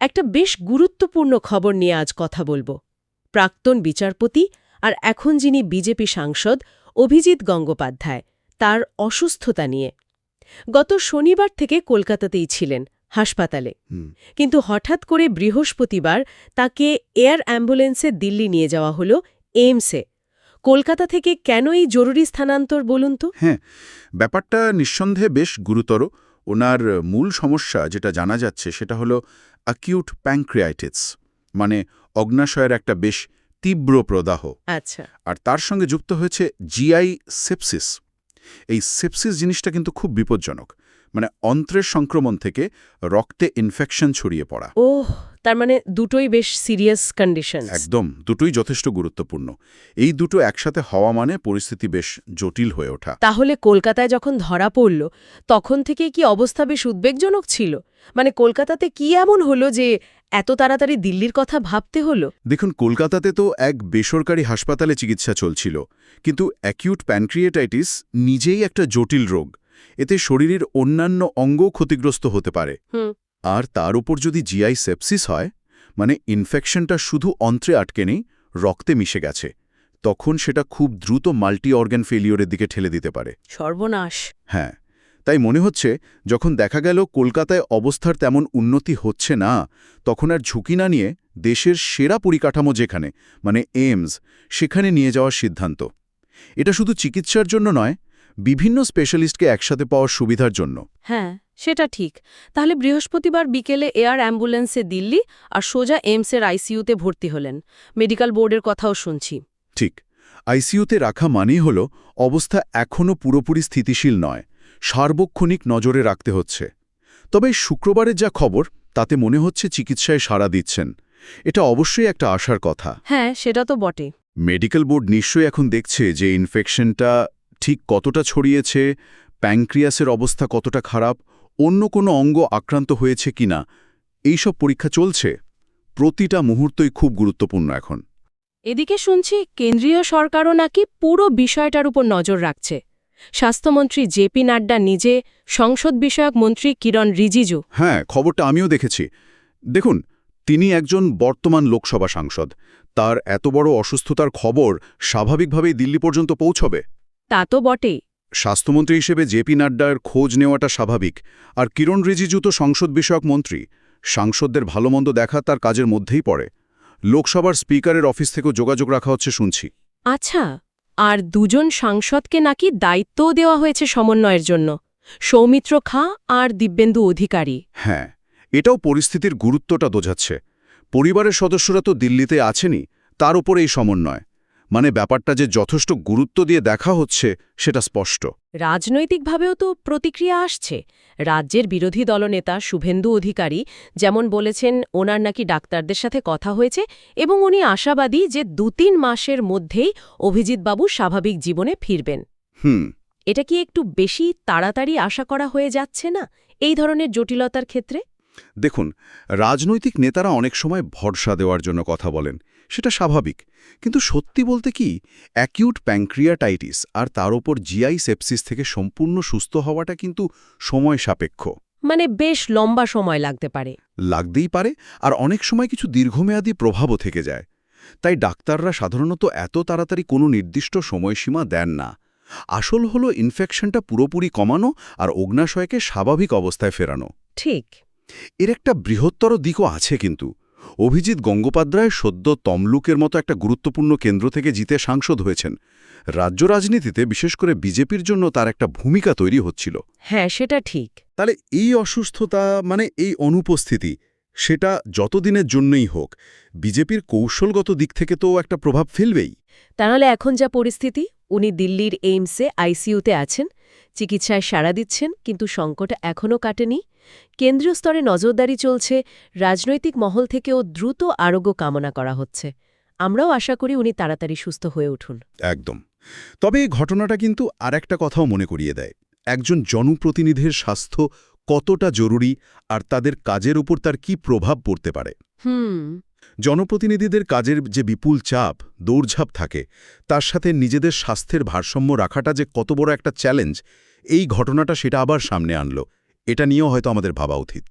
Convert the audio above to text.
একটা বেশ গুরুত্বপূর্ণ খবর নিয়ে আজ কথা বলব। প্রাক্তন বিচারপতি আর এখন যিনি বিজেপি সাংসদ অভিজিৎ গঙ্গোপাধ্যায় তার অসুস্থতা নিয়ে। গত শনিবার থেকে কলকাতাতেই ছিলেন হাসপাতালে। কিন্তু হঠাৎ করে বৃহস্পতিবার তাকে এয়ার অ্যাম্বুলেন্সে দিল্লি নিয়ে যাওয়া হলো এইমসে। কলকাতা থেকে কেন এই জরুরি স্থানান্তর বলুন তো? হ্যাঁ ব্যাপারটা নিঃসন্দেহে বেশ গুরুতর। ওনার মূল সমস্যা যেটা জানা যাচ্ছে সেটা হলো অ্যাকিউট প্যাংক্রিয়াইটিস মানে অগ্নাশয়ের একটা বেশ তীব্র প্রদাহ। আচ্ছা। আর তার সঙ্গে যুক্ত হয়েছে জিআই সেপসিস এই সেপসিস জিনিসটা কিন্তু খুব বিপজ্জনক। মানে অন্ত্রের সংক্রমণ থেকে রক্তে ইনফেকশন ছড়িয়ে পড়া। ওহ তার মানে দুটোই বেশ সিরিয়াস কন্ডিশন একদম দুটোই যথেষ্ট গুরুত্বপূর্ণ। এই দুটো একসাথে হওয়া মানে পরিস্থিতি বেশ জটিল হয়ে ওঠা। তাহলে কলকাতায় যখন ধরা পড়ল তখন থেকে কি অবস্থা বেশ উদ্বেগজনক ছিল? মানে কলকাতাতে কি এমন হলো যে এত তাড়াতাড়ি দিল্লির কথা ভাবতে হলো? দেখুন কলকাতাতে তো এক বেসরকারি হাসপাতালে চিকিৎসা চলছিল কিন্তু অ্যাকিউট প্যানক্রিয়েটাইটিস নিজেই একটা জটিল রোগ। এতে শরীরের অন্যান্য অঙ্গও ক্ষতিগ্রস্ত হতে পারে। আর তার উপর যদি জিআই সেপসিস হয় মানে ইনফেকশনটা শুধু অন্ত্রে আটকে নেই রক্তে মিশে গেছে তখন সেটা খুব দ্রুত মাল্টি অর্গ্যান ফেলিওরের দিকে ঠেলে দিতে পারে। সর্বনাশ। হ্যাঁ তাই মনে হচ্ছে যখন দেখা গেল কলকাতায় অবস্থার তেমন উন্নতি হচ্ছে না তখন আর ঝুঁকি না নিয়ে দেশের সেরা পরিকাঠামো যেখানে মানে এইমস সেখানে নিয়ে যাওয়ার সিদ্ধান্ত। এটা শুধু চিকিৎসার জন্য নয় বিভিন্ন স্পেশালিস্টকে একসাথে পাওয়ার সুবিধার জন্য। হ্যাঁ সেটা ঠিক। তাহলে বৃহস্পতিবার বিকেলে এয়ার অ্যাম্বুলেন্সে দিল্লি আর সোজা এইমসের আইসিইউতে ভর্তি হলেন। মেডিকেল বোর্ডের কথাও শুনছি। ঠিক। আইসিইউতে রাখা মানেই হল অবস্থা এখনও পুরোপুরি স্থিতিশীল নয়। সার্বক্ষণিক নজরে রাখতে হচ্ছে। তবে শুক্রবারের যা খবর তাতে মনে হচ্ছে চিকিৎসায় সাড়া দিচ্ছেন। এটা অবশ্যই একটা আশার কথা। হ্যাঁ সেটা তো বটে মেডিকেল বোর্ড নিশ্চয়ই এখন দেখছে যে ইনফেকশনটা ঠিক কতটা ছড়িয়েছে প্যাংক্রিয়াসের অবস্থা কতটা খারাপ অন্য কোনো অঙ্গ আক্রান্ত হয়েছে কিনা এইসব পরীক্ষা চলছে। প্রতিটা মুহূর্তই খুব গুরুত্বপূর্ণ এখন। এদিকে শুনছি কেন্দ্রীয় সরকারও নাকি পুরো বিষয়টার উপর নজর রাখছে। স্বাস্থ্যমন্ত্রী জেপি নাড্ডা নিজে সংসদ বিষয়ক মন্ত্রী কিরণ রিজিজু। হ্যাঁ খবরটা আমিও দেখেছি। দেখুন তিনি একজন বর্তমান লোকসভা সাংসদ। তার এত বড় অসুস্থতার খবর স্বাভাবিকভাবেই দিল্লি পর্যন্ত পৌঁছবে। তা তো বটে। স্বাস্থ্যমন্ত্রী হিসেবে জেপি নাড্ডার খোঁজ নেওয়াটা স্বাভাবিক। আর কিরণ রিজিজু তো সংসদ বিষয়ক মন্ত্রী। সাংসদদের ভালোমন্দ দেখা তার কাজের মধ্যেই পড়ে। লোকসভার স্পিকারের অফিস থেকেও যোগাযোগ রাখা হচ্ছে শুনছি। আচ্ছা আর দুজন সাংসদকে নাকি দায়িত্বও দেওয়া হয়েছে সমন্বয়ের জন্য। সৌমিত্র খাঁ আর দিব্যেন্দু অধিকারী। হ্যাঁ এটাও পরিস্থিতির গুরুত্বটা বোঝাচ্ছে। পরিবারের সদস্যরা তো দিল্লিতে আছেনই তার উপর এই সমন্বয়। মানে ব্যাপারটা যে যথেষ্ট গুরুত্ব দিয়ে দেখা হচ্ছে সেটা স্পষ্ট। রাজনৈতিকভাবেও তো প্রতিক্রিয়া আসছে। রাজ্যের বিরোধী দলনেতা শুভেন্দু অধিকারী যেমন বলেছেন ওনার নাকি ডাক্তারদের সাথে কথা হয়েছে এবং উনি আশাবাদী যে দু তিন মাসের মধ্যেই অভিজিৎবাবু স্বাভাবিক জীবনে ফিরবেন। হুম। এটা কি একটু বেশি তাড়াতাড়ি আশা করা হয়ে যাচ্ছে না এই ধরনের জটিলতার ক্ষেত্রে? দেখুন রাজনৈতিক নেতারা অনেক সময় ভরসা দেওয়ার জন্য কথা বলেন। সেটা স্বাভাবিক। কিন্তু সত্যি বলতে কি অ্যাকিউট প্যাংক্রিয়াটাইটিস আর তার ওপর জিআই সেপসিস থেকে সম্পূর্ণ সুস্থ হওয়াটা কিন্তু সময় সাপেক্ষ। মানে বেশ লম্বা সময় লাগতে পারে। লাগতেই পারে আর অনেক সময় কিছু দীর্ঘমেয়াদী প্রভাবও থেকে যায়। তাই ডাক্তাররা সাধারণত এত তাড়াতাড়ি কোনো নির্দিষ্ট সময়সীমা দেন না। আসল হলো ইনফেকশনটা পুরোপুরি কমানো আর অগ্নাশয়কে স্বাভাবিক অবস্থায় ফেরানো। ঠিক। এর একটা বৃহত্তর দিকও আছে কিন্তু। অভিজিৎ গঙ্গোপাধ্যায় সদ্য তমলুকের মতো একটা গুরুত্বপূর্ণ কেন্দ্র থেকে জিতে সাংসদ হয়েছেন। রাজ্য রাজনীতিতে বিশেষ করে বিজেপির জন্য তার একটা ভূমিকা তৈরি হচ্ছিল। হ্যাঁ সেটা ঠিক। তাহলে এই অসুস্থতা মানে এই অনুপস্থিতি সেটা যতদিনের জন্যই হোক বিজেপির কৌশলগত দিক থেকে তো একটা প্রভাব ফেলবেই। তাহলে এখন যা পরিস্থিতি? উনি দিল্লির এইমসে আইসিইউতে আছেন চিকিৎসায় সাড়া দিচ্ছেন কিন্তু সংকট এখনও কাটেনি। কেন্দ্রীয় স্তরে নজরদারি চলছে রাজনৈতিক মহল থেকেও দ্রুত আরোগ্য কামনা করা হচ্ছে। আমরাও আশা করি উনি তাড়াতাড়ি সুস্থ হয়ে উঠুন। একদম। তবে এই ঘটনাটা কিন্তু আরেকটা কথাও মনে করিয়ে দেয়। একজন জনপ্রতিনিধির স্বাস্থ্য কতটা জরুরি আর তাদের কাজের উপর তার কি প্রভাব পড়তে পারে? হুম। জনপ্রতিনিধিদের কাজের যে বিপুল চাপ, দৌড়ঝাঁপ থাকে, তার সাথে নিজেদের স্বাস্থ্যের ভারসাম্য রাখাটা যে কত বড় একটা চ্যালেঞ্জ এই ঘটনাটা সেটা আবার সামনে আনলো। এটা নিয়েও হয়তো আমাদের ভাবা উচিত।